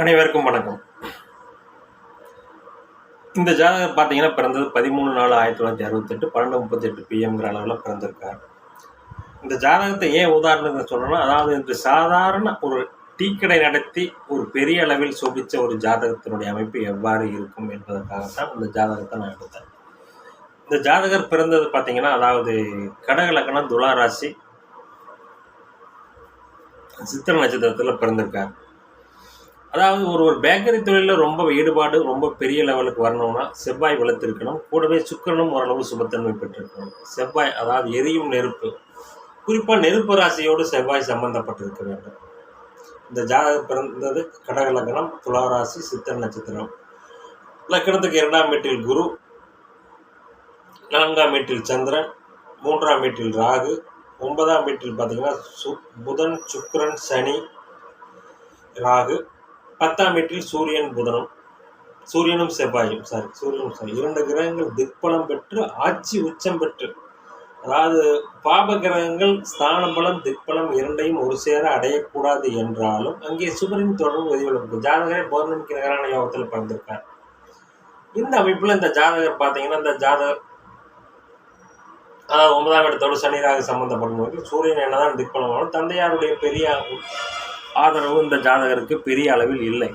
அனைவருக்கும் வணக்கம். இந்த ஜாதகர் பார்த்தீங்கன்னா பிறந்தது பதிமூணு நாலு ஆயிரத்தி தொள்ளாயிரத்தி அறுபத்தெட்டு பன்னெண்டு முப்பத்தெட்டு பிஎம்ங்கிற அளவில் பிறந்திருக்கார். இந்த ஜாதகத்தை ஏன் உதாரணத்தை சொல்கிறேன்னா அதாவது இந்த சாதாரண ஒரு டீ கடை நடத்தி ஒரு பெரிய அளவில் சோபித்த ஒரு ஜாதகத்தினுடைய அமைப்பு எவ்வாறு இருக்கும் என்பதற்காகத்தான் இந்த ஜாதகத்தை நான் எடுத்தேன். இந்த ஜாதகர் பிறந்தது பார்த்தீங்கன்னா அதாவது கடகலக்கணம் துளாராசி சித்திர நட்சத்திரத்தில் பிறந்திருக்காரு. அதாவது ஒரு ஒரு பேக்கரி தொழிலில் ரொம்ப ஈடுபாடு ரொம்ப பெரிய லெவலுக்கு வரணும்னா செவ்வாய் வளர்த்திருக்கணும். கூடவே சுக்கிரனும் ஓரளவு சுபத்தன்மை பெற்றிருக்கணும். செவ்வாய் அதாவது எரியும் நெருப்பு. குறிப்பாக நெருப்பு ராசியோடு செவ்வாய் சம்பந்தப்பட்டிருக்க வேண்டும். இந்த ஜாதகம் பிறந்தது கடக லக்னம் துலா சித்திர நட்சத்திரம். லக்கணத்துக்கு இரண்டாம் வீட்டில் குரு நான்காம் வீட்டில் சந்திரன் மூன்றாம் வீட்டில் ராகு ஒன்பதாம் வீட்டில் பார்த்தீங்கன்னா சு புதன் சுக்கரன் சனி ராகு. பத்தாம் வீட்டில் சூரியன் புதனும் சூரியனும் செவ்வாயும் சாரி சூரியனும் சாரி இரண்டு கிரகங்கள் திக்பலம் பெற்று ஆட்சி உச்சம் பெற்று அதாவது பாப கிரகங்கள் ஸ்தான பலம் திக்பலம் இரண்டையும் ஒரு சேர அடையக்கூடாது என்றாலும் அங்கே சுபரின் தொடர்பு விதிவிலக்கு ஜாதகரை பௌர்ணமிக்கு நகரான யோகத்தில் பிறந்திருக்கார். இந்த அமைப்பில் இந்த ஜாதகர் பார்த்தீங்கன்னா இந்த ஜாதகர் அதாவது ஒன்பதாம் இடத்தோடு சனிராக சம்பந்தப்படும் போது சூரியன் என்னதான் திக்பலமானாலும் தந்தையாருடைய பெரிய ஆதரவு இந்த ஜாதகருக்கு பெரிய அளவில் இல்லை.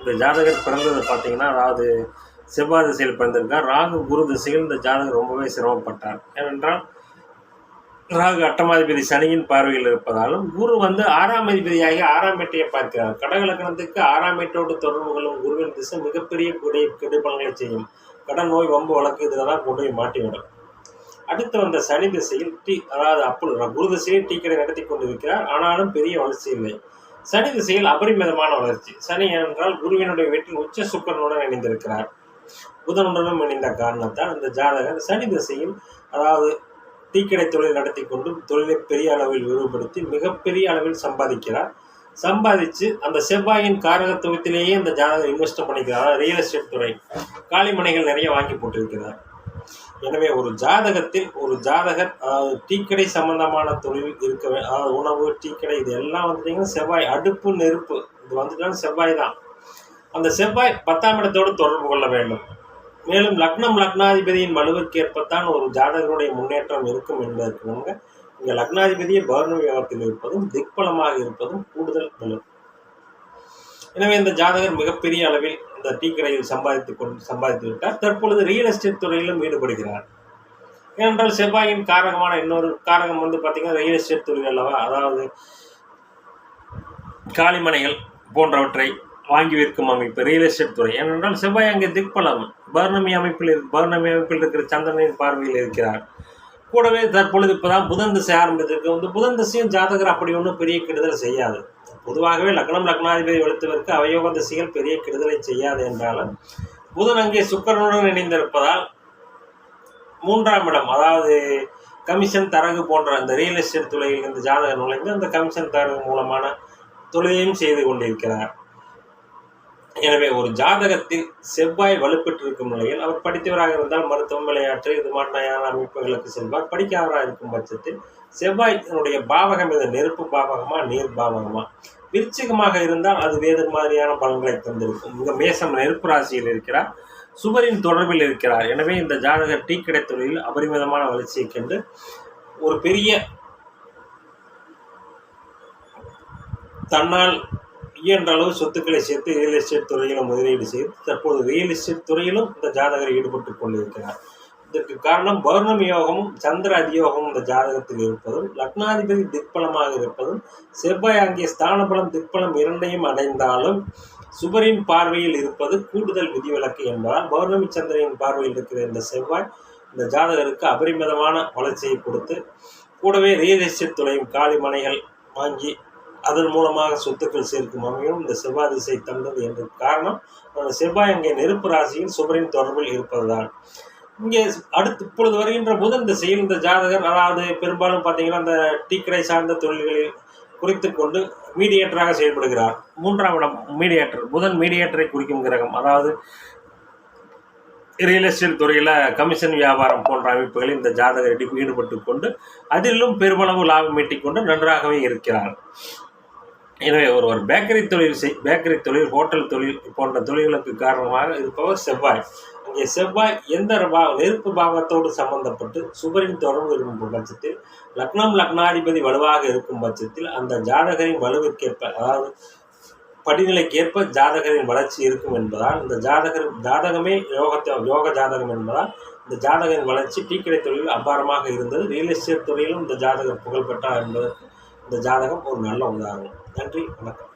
இந்த ஜாதகர் பிறந்தது பார்த்தீங்கன்னா அதாவது செவ்வாய் திசையில் பிறந்திருக்கார். ராகு குரு திசையில் இந்த ஜாதகர் ரொம்பவே சிரமப்பட்டார். ஏனென்றால் ராகு அட்டமாதிபதி சனியின் பார்வையில் இருப்பதாலும் குரு வந்து ஆறாம் அதிபதியாகி ஆறாம் மேட்டையை பார்க்கிறார். கடகலக்கணத்துக்கு ஆறாம் மேட்டோடு தொடர்பு கொள்ளும் குருவின் திசை மிகப்பெரிய கூடிய கெடுபலங்களை செய்யும். கடன் நோய் வம்பு வழக்கு இதில் தான் கொண்டு போய் மாட்டிவிடும். அடுத்து வந்த சனி திசையில் டீ அதாவது அப்பொழுது குரு திசையில் டீ கடை நடத்தி கொண்டிருக்கிறார். ஆனாலும் பெரிய வளர்ச்சி இல்லை. சனி திசையில் அபரிமிதமான வளர்ச்சி. சனி என்றால் குருவினுடைய வீட்டில் உச்ச சுக்கரனுடன் இணைந்திருக்கிறார். புதனுடனும் இணைந்த காரணத்தால் இந்த ஜாதகர் சனி திசையில் அதாவது டீக்கடை தொழில் நடத்தி கொண்டு தொழிலை பெரிய அளவில் விரிவுபடுத்தி மிகப்பெரிய அளவில் சம்பாதிக்கிறார். சம்பாதிச்சு அந்த செவ்வாயின் காரகத்துவத்திலேயே இந்த ஜாதகர் இன்வெஸ்ட் பண்ணிக்கிறார். ரியல் எஸ்டேட் துறை. காலிமனைகள் நிறைய வாங்கி போட்டிருக்கிறார். எனவே ஒரு ஜாதகத்தில் ஒரு ஜாதகர் அதாவது டீக்கடை சம்பந்தமான தொழில் இருக்க உணவு டீக்கடை இது எல்லாம் வந்துட்டீங்கன்னா செவ்வாய் அடுப்பு நெருப்பு. இது வந்துட்டாலும் செவ்வாய் தான். அந்த செவ்வாய் பத்தாம் இடத்தோடு தொடர்பு கொள்ள வேண்டும். மேலும் லக்னம் லக்னாதிபதியின் வலுவிற்கேற்பத்தான் ஒரு ஜாதகருடைய முன்னேற்றம் இருக்கும் என்பதற்கு முன்பு இங்கே லக்னாதிபதியை பௌர்ணமி யோகத்தில் இருப்பதும் திக்பலமாக இருப்பதும் கூடுதல் பலம் எனவே இந்த ஜாதகர் மிகப்பெரிய அளவில் இந்த டீ கடையில் சம்பாதித்து கொண்டு சம்பாதித்து விட்டார். தற்பொழுது ரியல் எஸ்டேட் துறையிலும் ஈடுபடுகிறார். ஏனென்றால் செவ்வாயின் காரகமான இன்னொரு காரகம் வந்து பார்த்தீங்கன்னா ரியல் எஸ்டேட் தொழில் அல்லவா? அதாவது காலிமனைகள் போன்றவற்றை வாங்கி விற்கும் அமைப்பு ரியல் எஸ்டேட் துறை. ஏனென்றால் செவ்வாய் அங்கே திக்பலம். பௌர்ணமி அமைப்பில் பௌர்ணமி அமைப்பில் இருக்கிற சந்திரனின் பார்வையில் இருக்கிறார். கூடவே தற்பொழுது இப்போதான் புதன் திசை ஆரம்பித்திருக்கு வந்து புதன் திசையும் ஜாதகர் அப்படி ஒன்றும் பெரிய கெடுதல் செய்யாது. பொதுவாகவே லக்னம் லக்னாதிபதி வெளுத்தவருக்கு அவயோக திசைகள் பெரிய கெடுதலை செய்யாது என்றாலும் புதன் அங்கே சுக்கரனுடன் இணைந்திருப்பதால் மூன்றாம் இடம் அதாவது கமிஷன் தரகு போன்ற அந்த ரியல் எஸ்டேட் துறையில் இந்த ஜாதகர் நுழைந்து அந்த கமிஷன் தரகு மூலமான தொழிலையும் செய்து கொண்டிருக்கிறார். எனவே ஒரு ஜாதகத்தில் செவ்வாய் வலுப்பெற்றிருக்கும் நிலையில் அவர் படித்தவராக இருந்தால் மருத்துவம் விளையாட்டு இது மாதிரியான அமைப்புகளுக்கு செல்வார். படிக்காதவராக இருக்கும் பட்சத்தில் செவ்வாயினுடைய பாவகம் இது நெருப்பு பாவகமா நீர் பாவகமா? விருச்சிகமாக இருந்தால் அது வேறு மாதிரியான பலன்களை தந்திருக்கும். இங்க மேசம் நெருப்பு ராசியில் இருக்கிறார் சுவரின் தொடர்பில் இருக்கிறார். எனவே இந்த ஜாதகர் டீ கடை தொழிலில் அபரிமிதமான வளர்ச்சியை கண்டு ஒரு பெரிய தன்னால் இயன்ற அளவு சொத்துக்களை சேர்த்து ரியல் எஸ்டேட் துறையிலும் முதலீடு செய்து தற்போது ரியல் எஸ்டேட் துறையிலும் இந்த ஜாதகர் ஈடுபட்டு கொண்டிருக்கிறார். இதற்கு காரணம் பௌர்ணமி யோகமும் சந்திர அதியோகமும் இந்த ஜாதகத்தில் இருப்பதும் லக்னாதிபதி திக்பலமாக இருப்பதும் செவ்வாய் ஆகிய ஸ்தானபலம் திக்பலம் இரண்டையும் அடைந்தாலும் சுபரின் பார்வையில் இருப்பது கூடுதல் விதிவிலக்கு என்பதால் பௌர்ணமி சந்திரனின் பார்வையில் இருக்கிற இந்த செவ்வாய் இந்த ஜாதகருக்கு அபரிமிதமான வளர்ச்சியை கொடுத்து கூடவே ரியல் எஸ்டேட் துறையும் காலி மனைகள் வாங்கி அதன் மூலமாக சொத்துக்கள் சேர்க்கும் அமையும் இந்த செவ்வாய் திசை தந்தது என்ற காரணம் செவ்வாய் அங்கே நெருப்பு ராசியில் சுவரின் தொடர்பில் இருப்பதுதான். இங்கே அடுத்து இப்பொழுது வருகின்ற புதன் திசையில் இந்த ஜாதகர் அதாவது பெரும்பாலும் பார்த்தீங்கன்னா அந்த டீ கடை சார்ந்த தொழில்களில் குறித்து கொண்டு மீடியேட்டராக செயல்படுகிறார். மூன்றாம் இடம் மீடியேட்டர். புதன் மீடியேட்டரை குறிக்கும் கிரகம். அதாவது ரியல் எஸ்டேட் துறையில் கமிஷன் வியாபாரம் போன்ற அமைப்புகளில் இந்த ஜாதகர் ஈடுபட்டு கொண்டு அதிலும் பெருமளவு லாபம் ஈட்டிக்கொண்டு நன்றாகவே இருக்கிறார். எனவே ஒருவர் பேக்கரி தொழில் செய் பேக்கரி தொழில் ஹோட்டல் தொழில் போன்ற தொழில்களுக்கு காரணமாக இருப்பவர் செவ்வாய். அங்கே செவ்வாய் எந்த பா நெருப்பு பாவத்தோடு சம்பந்தப்பட்டு சுபரின் தொடர்பு இருக்கும் பட்சத்தில் லக்னம் லக்னாதிபதி வலுவாக இருக்கும் பட்சத்தில் அந்த ஜாதகரின் வலுவிற்கேற்ப அதாவது படிநிலைக்கேற்ப ஜாதகரின் வளர்ச்சி இருக்கும் என்பதால் இந்த ஜாதகர் ஜாதகமே யோகத்தை யோக ஜாதகம் என்பதால் இந்த ஜாதகரின் வளர்ச்சி டீக்கடை தொழில் அபாரமாக இருந்தது. ரியல் எஸ்டேட் துறையிலும் இந்த ஜாதகர் புகழ்பெற்றார் என்பதற்கு இந்த ஜாதகம் ஒரு நல்ல உதாரணம். நன்றி வணக்கம்.